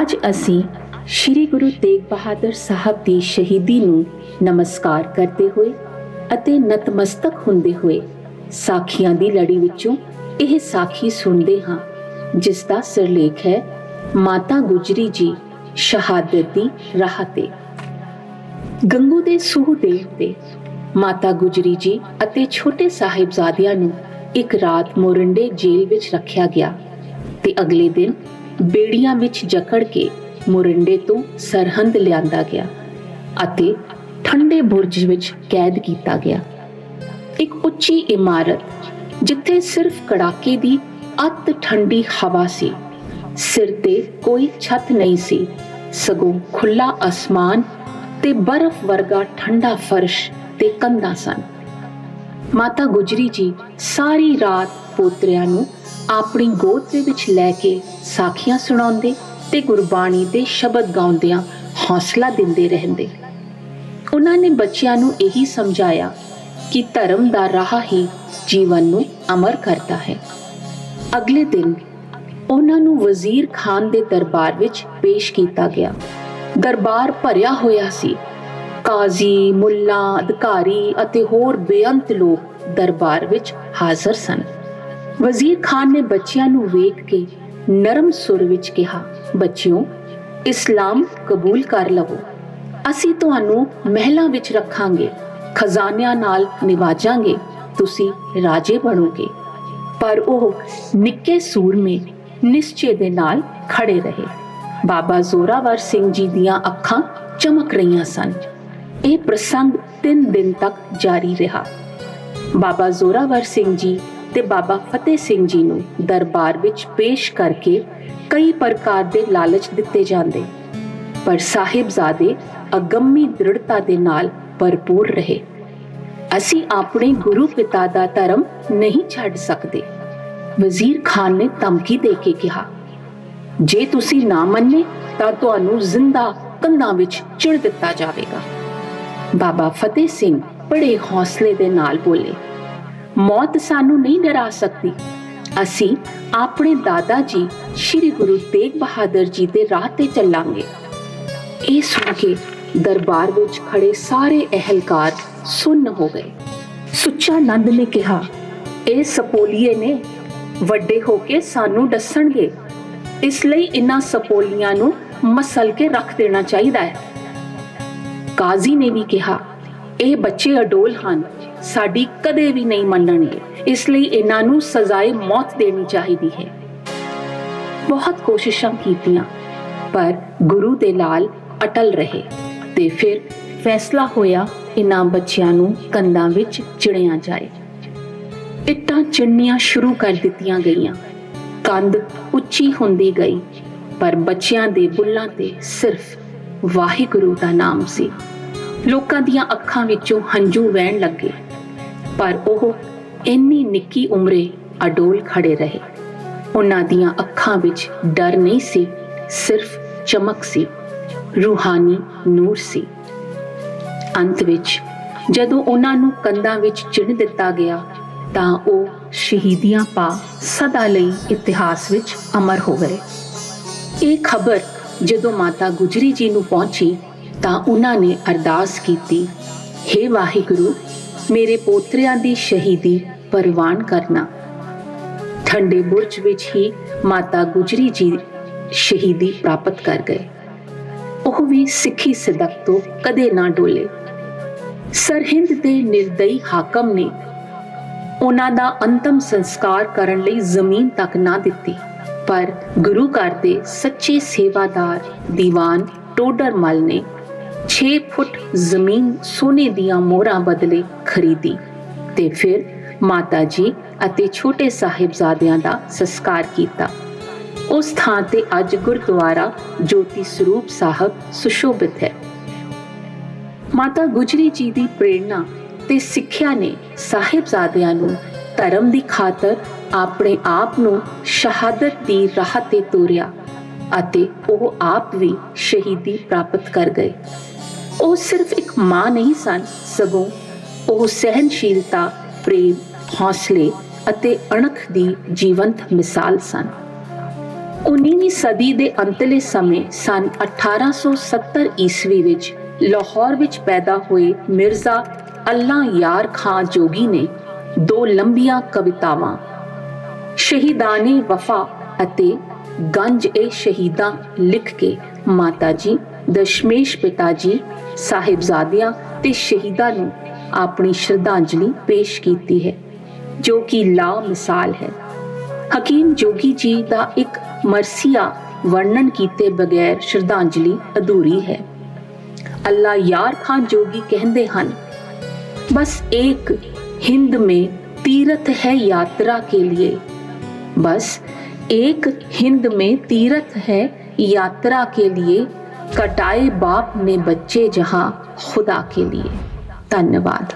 ਅੱਜ ਅਸੀਂ ਸ੍ਰੀ ਗੁਰੂ ਤੇਗ ਬਹਾਦਰ ਸਾਹਿਬ ਦੀ ਸ਼ਹੀਦੀ ਨੂੰ ਨਮਸਕਾਰ ਕਰਦੇ ਹੋਏ ਅਤੇ ਨਤਮਸਤਕ ਹੁੰਦੇ ਹੋਏ ਸਾਖੀਆਂ ਦੀ ਲੜੀ ਵਿੱਚੋਂ ਇਹ ਸਾਖੀ ਸੁਣਦੇ ਹਾਂ, ਜਿਸ ਦਾ ਸਿਰਲੇਖ ਹੈ, ਮਾਤਾ ਗੁਜਰੀ ਜੀ ਸ਼ਹਾਦਤ ਦੀ ਰਾਹ ਤੇ। ਗੰਗੂ ਦੇ ਸੂਹ ਦੇ ਤੇ ਮਾਤਾ ਗੁਜਰੀ ਜੀ ਅਤੇ ਛੋਟੇ ਸਾਹਿਬਜ਼ਾਦਿਆਂ ਨੂੰ ਇੱਕ ਰਾਤ ਮੋਰਿੰਡੇ ਜੇਲ੍ਹ ਵਿੱਚ ਰੱਖਿਆ ਗਿਆ ਤੇ ਅਗਲੇ ਦਿਨ ਬੇੜੀਆਂ ਵਿੱਚ ਜਕੜ ਕੇ ਮੋਰਿੰਡੇ ਤੋਂ ਸਰਹੰਦ ਲਿਆਂਦਾ ਗਿਆ ਅਤੇ ਠੰਡੇ ਬੁਰਜ ਵਿੱਚ ਕੈਦ ਕੀਤਾ ਗਿਆ। ਇੱਕ ਉੱਚੀ ਇਮਾਰਤ, ਜਿੱਥੇ ਸਿਰਫ ਕੜਾਕੇ ਦੀ ਅਤ ਠੰਡੀ ਹਵਾ ਸੀ, ਸਿਰ ਤੇ ਕੋਈ ਛੱਤ ਨਹੀਂ ਸੀ, ਸਗੋਂ ਖੁੱਲਾ ਅਸਮਾਨ ਤੇ ਬਰਫ਼ ਵਰਗਾ ਠੰਡਾ ਫਰਸ਼ ਤੇ ਕੰਧਾਂ ਸਨ। ਮਾਤਾ ਗੁਜਰੀ ਜੀ ਸਾਰੀ ਰਾਤ ਪੋਤਰਿਆਂ ਨੂੰ ਆਪਣੀ ਗੋਦ ਦੇ ਵਿੱਚ ਲੈ ਕੇ ਸਾਖੀਆਂ ਸੁਣਾਉਂਦੇ ਤੇ ਗੁਰਬਾਣੀ ਦੇ ਸ਼ਬਦ ਗਾਉਂਦਿਆਂ ਹੌਸਲਾ ਦਿੰਦੇ ਰਹਿੰਦੇ। ਉਹਨਾਂ ਨੇ ਬੱਚਿਆਂ ਨੂੰ ਇਹੀ ਸਮਝਾਇਆ ਕਿ ਧਰਮ ਦਾ ਰਾਹ ਹੀ ਜੀਵਨ ਨੂੰ ਅਮਰ ਕਰਦਾ ਹੈ। ਅਗਲੇ ਦਿਨ ਉਹਨਾਂ ਨੂੰ ਵਜ਼ੀਰ ਖਾਨ ਦੇ ਦਰਬਾਰ ਵਿੱਚ ਪੇਸ਼ ਕੀਤਾ ਗਿਆ। ਦਰਬਾਰ ਭਰਿਆ ਹੋਇਆ ਸੀ। ਕਾਜ਼ੀ, ਮੁੱਲਾ, ਅਧਿਕਾਰੀ ਅਤੇ ਹੋਰ ਬੇਅੰਤ ਲੋਕ ਦਰਬਾਰ ਵਿੱਚ ਹਾਜ਼ਰ ਸਨ। ਵਜ਼ੀਰ ਖਾਨ ਨੇ ਬੱਚਿਆਂ ਨੂੰ ਵੇਖ ਕੇ ਨਰਮ ਸੁਰ ਵਿੱਚ ਕਿਹਾ, ਬੱਚਿਓ, ਇਸਲਾਮ ਕਬੂਲ ਕਰ ਲਵੋ। ਅਸੀਂ ਤੁਹਾਨੂੰ ਮਹਿਲਾਂ ਵਿੱਚ ਰੱਖਾਂਗੇ, ਖਜ਼ਾਨਿਆਂ ਨਾਲ ਨਿਵਾਜਾਂਗੇ, ਤੁਸੀਂ ਰਾਜੇ ਬਣੋਗੇ। ਪਰ ਉਹ ਨਿੱਕੇ ਸੂਰਮੇ ਨਿਸ਼ਚੇ ਦੇ ਨਾਲ ਖੜੇ ਰਹੇ। ਬਾਬਾ ਜ਼ੋਰਾਵਰ ਸਿੰਘ ਜੀ ਦੀਆਂ ਅੱਖਾਂ ਚਮਕ ਰਹੀਆਂ ਸਨ। ਇਹ ਪ੍ਰਸੰਗ 3 ਦਿਨ ਤੱਕ ਜਾਰੀ ਰਿਹਾ। ਬਾਬਾ ਜ਼ੋਰਾਵਰ ਸਿੰਘ ਜੀ ਤੇ ਬਾਬਾ ਫਤਿਹ ਸਿੰਘ ਜੀ ਨੂੰ ਦਰਬਾਰ ਵਿੱਚ ਪੇਸ਼ ਕਰਕੇ ਕਈ ਪ੍ਰਕਾਰ ਦੇ ਲਾਲਚ ਦਿੱਤੇ ਜਾਂਦੇ। ਪਰ ਸਾਹਿਬਜ਼ਾਦੇ ਅਗੰਮੀ ਦ੍ਰਿੜਤਾ ਦੇ ਨਾਲ ਭਰਪੂਰ ਰਹੇ। ਅਸੀਂ ਆਪਣੇ ਗੁਰੂ ਪਿਤਾ ਦਾ ਧਰਮ ਨਹੀਂ ਛੱਡ ਸਕਦੇ। ਵਜ਼ੀਰ ਖਾਨ ਨੇ ਧਮਕੀ ਦੇ ਕੇ ਕਿਹਾ, ਜੇ ਤੁਸੀਂ ਨਾ ਮੰਨੇ, ਤਾਂ ਤੁਹਾਨੂੰ ਜ਼ਿੰਦਾ ਕੰਧਾਂ ਵਿੱਚ ਚਿੜ ਦਿੱਤਾ ਜਾਵੇਗਾ। ਬਾਬਾ ਫਤਿਹ ਸਿੰਘ ਬੜੇ ਹੌਸਲੇ ਦੇ ਨਾਲ ਬੋਲੇ। ਮੌਤ ਸਾਨੂੰ ਨਹੀਂ ਡਰਾ ਸਕਦੀ। ਅਸੀਂ ਆਪਣੇ ਦਾਦਾ ਜੀ, ਸ੍ਰੀ ਗੁਰੂ ਤੇਗ ਬਹਾਦਰ ਜੀ ਦੇ ਰਾਹ ਤੇ ਚੱਲਾਂਗੇ। ਇਹ ਸੁਣ ਕੇ ਦਰਬਾਰ ਵਿੱਚ ਖੜੇ ਸਾਰੇ ਅਹਲਕਾਰ ਸੁੰਨ ਹੋ ਗਏ। ਸੁੱਚਾ ਨੰਦ ਨੇ ਕਿਹਾ, ਇਹ ਸਪੋਲੀਏ ਨੇ, ਵੱਡੇ ਹੋ ਕੇ ਸਾਨੂੰ ਦੱਸਣਗੇ। ਇਸ ਲਈ ਇਨ੍ਹਾਂ ਸਪੋਲੀਆਂ ਨੂੰ ਮਸਲ ਕੇ ਰੱਖ ਦੇਣਾ ਚਾਹੀਦਾ ਹੈ। ਕਾਜ਼ੀ ਨੇ ਵੀ ਕਿਹਾ, ਇਹ ਬੱਚੇ ਅਡੋਲ ਹਨ। ਸਾਡੀ ਕਦੇ ਵੀ ਨਹੀਂ ਮੰਨਣਗੇ। ਇਸ ਲਈ ਇਹਨਾਂ ਨੂੰ ਸਜ਼ਾਏ ਮੌਤ ਦੇਣੀ ਚਾਹੀਦੀ ਹੈ। ਬਹੁਤ ਕੋਸ਼ਿਸ਼ਾਂ ਕੀਤੀਆਂ, ਪਰ ਗੁਰੂ ਦੇ ਲਾਲ ਅਟਲ ਰਹੇ ਤੇ ਫਿਰ ਫੈਸਲਾ ਹੋਇਆ ਇਹਨਾਂ ਬੱਚਿਆਂ ਨੂੰ ਕੰਧਾਂ ਵਿੱਚ ਚਿੜਿਆ ਜਾਏ। ਇੱਟਾਂ ਚਿਣਨੀਆਂ ਸ਼ੁਰੂ ਕਰ ਦਿੱਤੀਆਂ ਗਈਆਂ। ਕੰਧ ਉੱਚੀ ਹੁੰਦੀ ਗਈ, ਪਰ ਬੱਚਿਆਂ ਦੇ ਬੁੱਲਾਂ ਤੇ ਸਿਰਫ ਵਾਹਿਗੁਰੂ ਦਾ ਨਾਮ ਸੀ। ਲੋਕਾਂ ਦੀਆਂ ਅੱਖਾਂ ਵਿੱਚੋਂ ਹੰਝੂ ਵਹਿਣ ਲੱਗੇ। ਪਰ ਉਹ ਇੰਨੀ ਨਿੱਕੀ ਉਮਰੇ ਅਡੋਲ ਖੜੇ ਰਹੇ। ਉਹਨਾਂ ਦੀਆਂ ਅੱਖਾਂ ਵਿੱਚ ਡਰ ਨਹੀਂ ਸੀ, ਸਿਰਫ ਚਮਕ ਸੀ, ਰੂਹਾਨੀ ਨੂਰ ਸੀ। ਅੰਤ ਵਿੱਚ ਜਦੋਂ ਉਹਨਾਂ ਨੂੰ ਕੰਧਾਂ ਵਿੱਚ ਚਿਣ ਦਿੱਤਾ ਗਿਆ, ਤਾਂ ਉਹ ਸ਼ਹੀਦੀਆਂ ਪਾ ਸਦਾ ਲਈ ਇਤਿਹਾਸ ਵਿੱਚ ਅਮਰ ਹੋ ਗਏ। ਇਹ ਖਬਰ ਜਦੋਂ ਮਾਤਾ ਗੁਜਰੀ ਜੀ ਨੂੰ ਪਹੁੰਚੀ, ਤਾਂ ਉਹਨਾਂ ਨੇ ਅਰਦਾਸ ਕੀਤੀ हे ਵਾਹਿਗੁਰੂ ਮੇਰੇ ਪੋਤਰਿਆਂ ਦੀ ਸ਼ਹੀਦੀ ਪਰਵਾਨ ਕਰਨਾ। ਠੰਡੇ ਬੁਰਜ ਵਿੱਚ ਹੀ ਮਾਤਾ ਗੁਜਰੀ ਜੀ ਸ਼ਹੀਦੀ ਪ੍ਰਾਪਤ ਕਰ ਗਏ। ਉਹ ਵੀ ਸਿੱਖੀ ਸਦਕ ਤੋਂ ਕਦੇ ਨਾ ਡੋਲੇ। ਸਰਹਿੰਦ ਦੇ ਨਿਰਦਈ ਹਾਕਮ ਨੇ ਉਹਨਾਂ ਦਾ ਅੰਤਮ ਸੰਸਕਾਰ ਕਰਨ ਲਈ ਜ਼ਮੀਨ ਤੱਕ ਨਾ ਦਿੱਤੀ, ਪਰ ਗੁਰੂ ਘਰ ਦੇ ਸੱਚੇ ਸੇਵਾਦਾਰ ਦੀਵਾਨ ਟੋਡਰਮਲ ਨੇ 6 ਫੁੱਟ ਜ਼ਮੀਨ ਸੋਨੇ ਦੀਆਂ ਮੋਹਰਾਂ ਬਦਲੇ ਖਰੀਦੀ ਤੇ ਫਿਰ ਮਾਤਾ ਜੀ ਅਤੇ ਛੋਟੇ ਸਾਹਿਬਜ਼ਾਦਿਆਂ ਦਾ ਸੰਸਕਾਰ ਕੀਤਾ। ਉਸ ਥਾਂ ਤੇ ਅੱਜ ਗੁਰਦੁਆਰਾ ਜੋਤੀ ਸਰੂਪ ਸਾਹਿਬ ਸੁਸ਼ੋਭਿਤ ਹੈ। ਮਾਤਾ ਗੁਜਰੀ ਜੀ ਦੀ ਪ੍ਰੇਰਣਾ ਤੇ ਸਿੱਖਿਆ ਨੇ ਸਾਹਿਬਜ਼ਾਦਿਆਂ ਨੂੰ ਧਰਮ ਦੀ ਖਾਤਰ ਆਪਣੇ ਆਪ ਨੂੰ ਸ਼ਹਾਦਤ ਦੀ ਰਾਹ ਤੇ ਤੋਰਿਆ। ਅਤੇ ਉਹ ਆਪ ਵੀ ਸ਼ਹੀਦੀ ਪ੍ਰਾਪਤ ਕਰ ਗਏ। ਉਹ ਸਿਰਫ ਇੱਕ ਮਾਂ ਨਹੀਂ ਸਨ, ਸਗੋਂ ਉਹ ਸਹਿਨਸ਼ੀਲਤਾ ਪ੍ਰੇਮ, ਹੌਸਲੇ ਅਤੇ ਅਣਖ ਦੀ ਜੀਵੰਤ ਮਿਸਾਲ ਸਨ। 19ਵੀਂ ਸਦੀ ਦੇ ਅੰਤਲੇ ਸਮੇਂ ਸਨ 1870 ਈਸਵੀ ਵਿੱਚ ਲਾਹੌਰ ਵਿੱਚ ਪੈਦਾ ਹੋਏ ਮਿਰਜ਼ਾ ਅੱਲਾ ਯਾਰ ਖਾਂ ਜੋਗੀ ਨੇ ਦੋ ਲੰਬੀਆਂ ਕਵਿਤਾਵਾਂ, ਸ਼ਹੀਦਾਨੇ ਵਫਾ ਅਤੇ ਗੰਜ ਏ ਸ਼ਹੀਦਾਂ ਲਿਖ ਕੇ ਮਾਤਾ ਜੀ ਦਸ਼ਮੇਸ਼ ਪਿਤਾ ਜੀ ਸਾਹਿਬਜ਼ਾਦਿਆਂ ਤੇ ਸ਼ਹੀਦਾਂ ਨੂੰ ਆਪਣੀ ਸ਼ਰਧਾਂਜਲੀ ਪੇਸ਼ ਕੀਤੀ ਹੈ ਜੋ ਕਿ ਲਾ ਮਿਸਾਲ ਹੈ ਹਕੀਮ ਜੋਗੀ ਜੀ ਦਾ ਇੱਕ ਮਰਸੀਆ ਵਰਣਨ ਕੀਤੇ ਬਗੈਰ ਸ਼ਰਧਾਂਜਲੀ ਅਧੂਰੀ ਹੈ ਅੱਲਾ ਯਾਰ ਖਾਨ ਜੋਗੀ ਕਹਿੰਦੇ ਹਨ ਬਸ एक हिंद में तीर्थ है यात्रा के लिए बस एक हिंद में तीर्थ है यात्रा के लिए कटाए बाप ने बच्चे जहां खुदा के लिए धन्यवाद